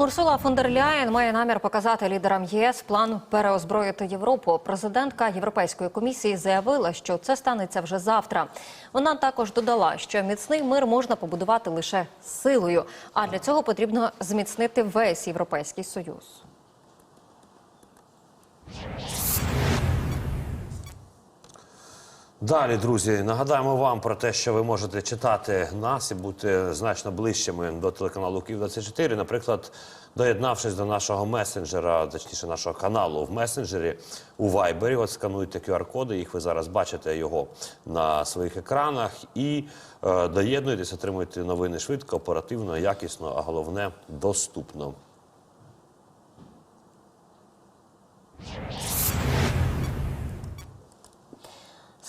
Урсула фон дер Ляєн має намір показати лідерам ЄС план переозброїти Європу. Президентка Європейської комісії заявила, що це станеться вже завтра. Вона також додала, що міцний мир можна побудувати лише силою, а для цього потрібно зміцнити весь європейський союз. Далі, друзі, нагадаємо вам про те, що ви можете читати нас і бути значно ближчими до телеканалу Київ 24 Наприклад, доєднавшись до нашого месенджера, точніше нашого каналу в месенджері у Вайбері. От скануйте QR-коди, їх ви зараз бачите його на своїх екранах. І е, доєднуйтесь, отримуйте новини швидко, оперативно, якісно, а головне доступно.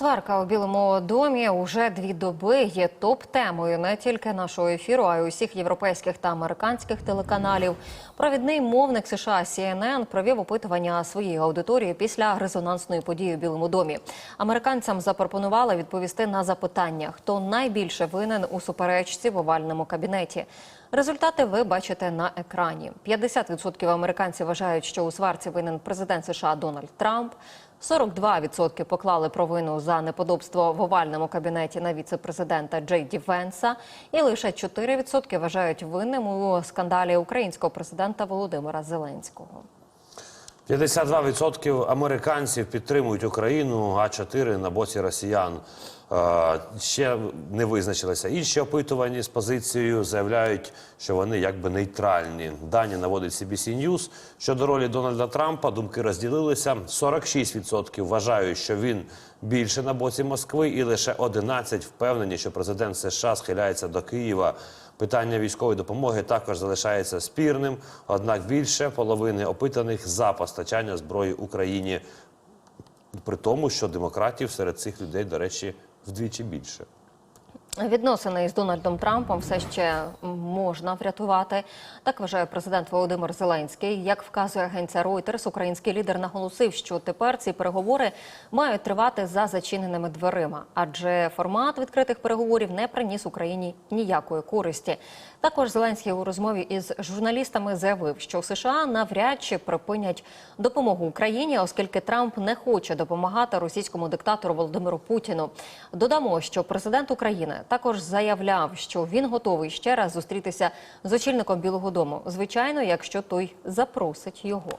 Сварка у Білому домі уже дві доби є топ-темою не тільки нашого ефіру, а й усіх європейських та американських телеканалів. Провідний мовник США CNN провів опитування своєї аудиторії після резонансної події у Білому домі. Американцям запропонували відповісти на запитання, хто найбільше винен у суперечці в овальному кабінеті. Результати ви бачите на екрані. 50% американців вважають, що у сварці винен президент США Дональд Трамп. 42% поклали провину за неподобство в овальному кабінеті на віце-президента Джей Ді Венса, і лише 4% вважають винним у скандалі українського президента Володимира Зеленського. 52% американців підтримують Україну, а 4 на боці росіян. Ще не визначилися. Інші опитувані з позицією заявляють, що вони якби нейтральні. Дані наводить CBC News. Щодо ролі Дональда Трампа думки розділилися. 46% вважають, що він більше на боці Москви, і лише 11% впевнені, що президент США схиляється до Києва. Питання військової допомоги також залишається спірним. Однак більше половини опитаних за постачання зброї Україні. При тому, що демократів серед цих людей, до речі, вдвічі більше. Відносини із Дональдом Трампом все ще можна врятувати. Так вважає президент Володимир Зеленський. Як вказує агенція Reuters, український лідер наголосив, що тепер ці переговори мають тривати за зачиненими дверима, адже формат відкритих переговорів не приніс Україні ніякої користі. Також Зеленський у розмові із журналістами заявив, що США навряд чи припинять допомогу Україні, оскільки Трамп не хоче допомагати російському диктатору Володимиру Путіну. Додамо, що президент України також заявляв, що він готовий ще раз зустрітися з очільником Білого Дому. Звичайно, якщо той запросить його.